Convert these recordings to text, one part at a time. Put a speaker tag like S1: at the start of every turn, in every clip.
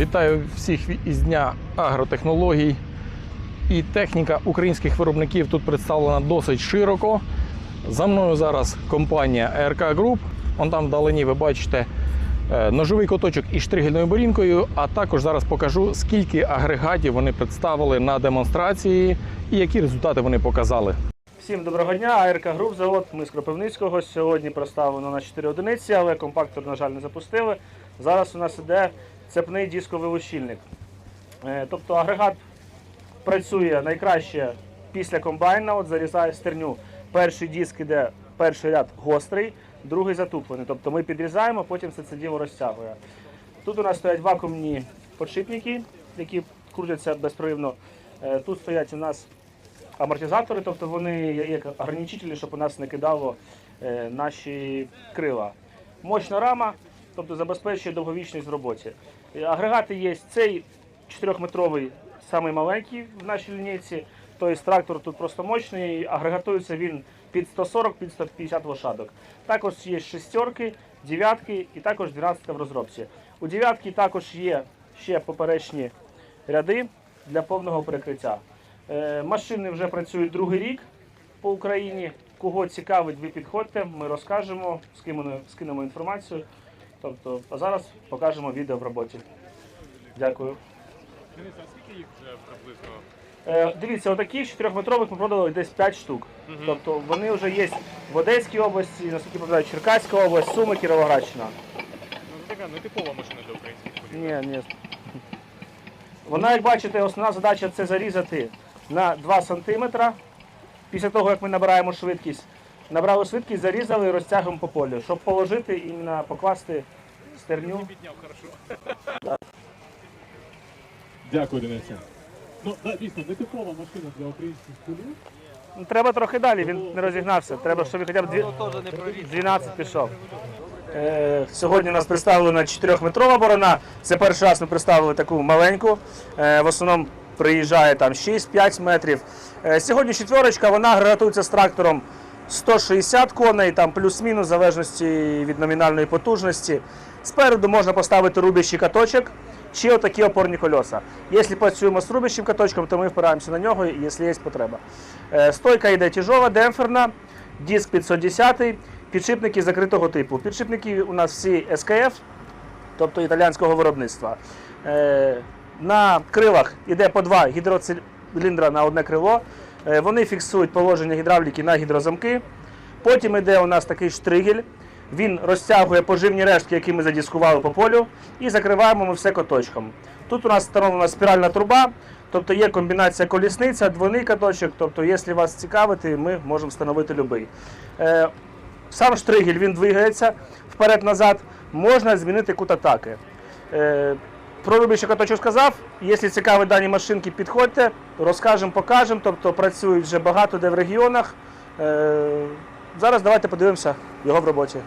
S1: Вітаю всіх із Дня агротехнологій. І техніка українських виробників тут представлена досить широко. За мною зараз компанія РК Group. Вон там вдалині ви бачите е, ножовий коточок із штригельною борінкою, а також зараз покажу, скільки агрегатів вони представили на демонстрації і які результати вони показали.
S2: Всім доброго дня, АРК Груп, завод. Ми з Кропивницького. Сьогодні представлено на 4 одиниці, але компактор, на жаль, не запустили. Зараз у нас іде цепний дисковий лущильник. Е, Тобто агрегат працює найкраще після комбайна, от зарізає стерню. Перший диск іде, перший ряд гострий, другий затуплений. Тобто ми підрізаємо, потім все це діло розтягує. Тут у нас стоять вакуумні подшипники, які крутяться безпривно. Е, Тут стоять у нас амортизатори, тобто вони як ограничителі, щоб у нас не кидало е, наші крила. Мощна рама, тобто забезпечує довговічність в роботі. Е, Агрегати є цей 4-метровий, самий маленький в нашій лінійці. Тобто трактор тут просто мощний, агрегатується він під 140 під 150 лошадок. Також є шестерки, дев'ятки і також 12 в розробці. У дев'ятки також є ще поперечні ряди для повного перекриття. Е, Машини вже працюють другий рік по Україні. Кого цікавить, ви підходьте, ми розкажемо, скинемо інформацію. Тобто, а зараз покажемо відео в роботі. Дякую.
S3: Денис, а скільки їх вже приблизно?
S2: Е, дивіться, отаких 4-метрових ми продали десь 5 штук. Тобто вони вже є в Одеській області, наскільки пам'ятаю, Черкаська область, Суми, Кіровоградщина.
S3: Ну, це така нетипова машина для українських полів.
S2: Ні, ні. Вона, як бачите, основна задача це зарізати на 2 см. Після того, як ми набираємо швидкість, набрали швидкість, зарізали і розтягуємо по полю, щоб положити і іменно покласти стерню.
S3: Підняв хорошо.
S4: Дякую, Денисе. Ну, да, дійсно, нетипова машина для українських полів.
S2: Ну, Треба трохи далі, він не розігнався. Треба, щоб він хоча б дві- 12 пішов. Е, сьогодні у нас представлена 4-метрова борона. Це перший раз ми представили таку маленьку. Е, в основному приїжджає там 6-5 метрів. Е, сьогодні четверочка, вона агрегатується з трактором 160 коней, там плюс-мінус, в залежності від номінальної потужності. Спереду можна поставити рубящий каточок чи отакі опорні колеса. Якщо працюємо з рубящим каточком, то ми впираємося на нього, якщо є потреба. Е, Стойка йде тяжова, демпферна, диск 510, підшипники закритого типу. Підшипники у нас всі СКФ, тобто італіянського виробництва. Е, На крилах йде по два гідроциліндра на одне крило. Е, Вони фіксують положення гідравліки на гідрозамки. Потім йде у нас такий штригель. Він розтягує поживні рештки, які ми задіскували по полю, і закриваємо ми все коточком. Тут у нас встановлена спіральна труба, тобто є комбінація колісниця, двойний каточок. Тобто, якщо вас цікавить, ми можемо встановити будь-який. Е, Сам штригель він двигається вперед-назад, можна змінити кут атаки. Про рубящий каточок сказав. Якщо цікаві дані машинки, підходьте, розкажемо, покажемо. Тобто працюють вже багато де в регіонах. Е, Зараз давайте подивимося його в роботі.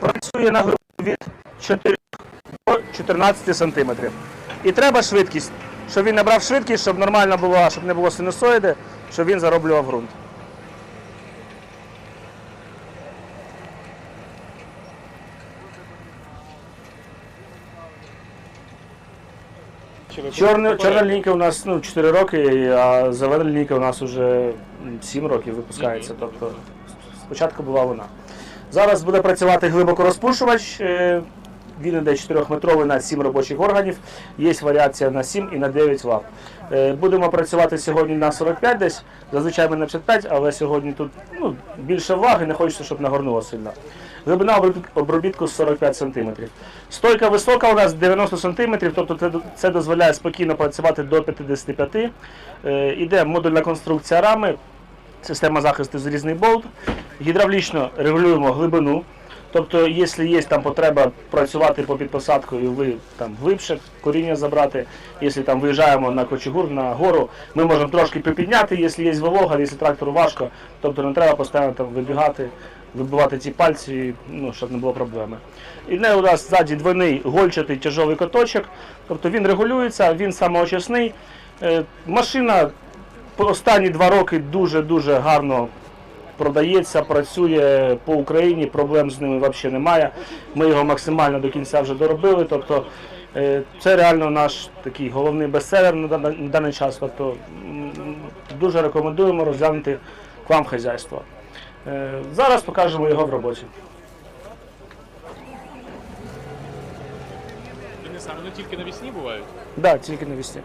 S2: Працює на групі від 4 до 14 сантиметрів. І треба швидкість, щоб він набрав швидкість, щоб нормально було, щоб не було синусоїди, щоб він зароблював ґрунт. Чорна, чорна лінійка у нас ну, 4 роки, а зелена лінійка у нас вже 7 років випускається. Тобто спочатку була вона. Зараз буде працювати глибокорозпушувач. е, Він іде 4-метровий на 7 робочих органів. Є варіація на 7 і на 9 лап. Е, Будемо працювати сьогодні на 45 десь. Зазвичай ми на 55, але сьогодні тут ну, більше ваги, не хочеться, щоб нагорнуло сильно. Глибина обробітку 45 см. Стойка висока у нас 90 см, тобто це, дозволяє спокійно працювати до 55. Е, Іде модульна конструкція рами, система захисту зрізний болт. Гідравлічно регулюємо глибину. Тобто, якщо є там потреба працювати по підпосадку ви там глибше коріння забрати, якщо там виїжджаємо на кочегур, на гору, ми можемо трошки припідняти, якщо є волога, якщо трактору важко, тобто не треба постійно там вибігати, вибивати ці пальці, ну, щоб не було проблеми. І не у нас ззаді двойний гольчатий тяжовий коточок, тобто він регулюється, він самоочисний. Е, Машина останні два роки дуже-дуже гарно продається, працює по Україні, проблем з ними взагалі немає. Ми його максимально до кінця вже доробили. Тобто Е, Це реально наш такий головний бестселер на даний час. Тобто дуже рекомендуємо розглянути к вам хазяйство. Е, Зараз покажемо його в роботі.
S3: Вони тільки навісні бувають.
S2: Да, тільки навісні.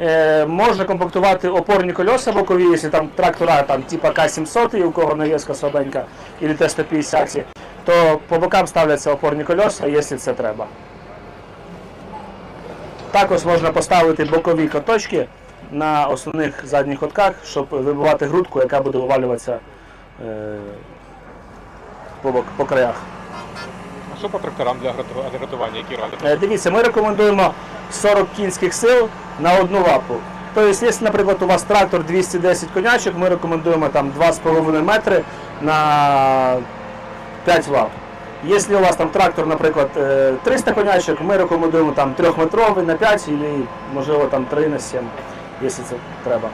S2: Е, можна комплектувати опорні колеса бокові, якщо там трактора там, типа К-700, і у кого навіска слабенька, або Т-150, то по бокам ставляться опорні колеса, якщо це треба. Також можна поставити бокові коточки на основних задніх хотках, щоб вибивати грудку, яка буде вивалюватися по, по краях.
S3: А що по тракторам для агротування, які радите?
S2: Е, Дивіться, ми рекомендуємо 40 кінських сил на одну лапу. Тобто, якщо, наприклад, у вас трактор 210 конячок, ми рекомендуємо там 2,5 метри на 5 лап. Якщо у вас там трактор, наприклад, е, 300 конячок, ми рекомендуємо там 3-метровий на 5 або, можливо, там 3 на 7, якщо це треба.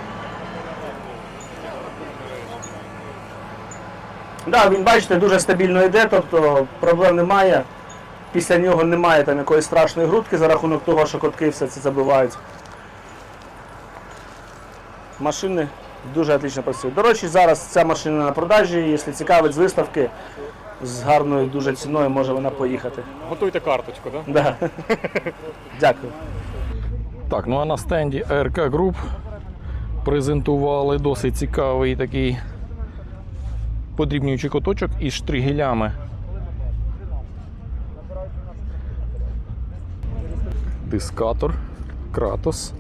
S2: Да, він, бачите, дуже стабільно йде, тобто проблем немає. Після нього немає там якоїсь страшної грудки за рахунок того, що котки все це забивають. Машини дуже отлично працюють. До речі, зараз ця машина на продажі, якщо цікавить з виставки, з гарною дуже ціною може вона поїхати.
S3: Готуйте карточку, так?
S2: Да. Дякую.
S1: Так, ну а на стенді АРК Group презентували досить цікавий такий подрібнюючий коточок із штригелями. Дискатор, Кратос.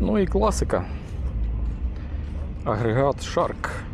S1: Ну і класика. Агрегат Shark.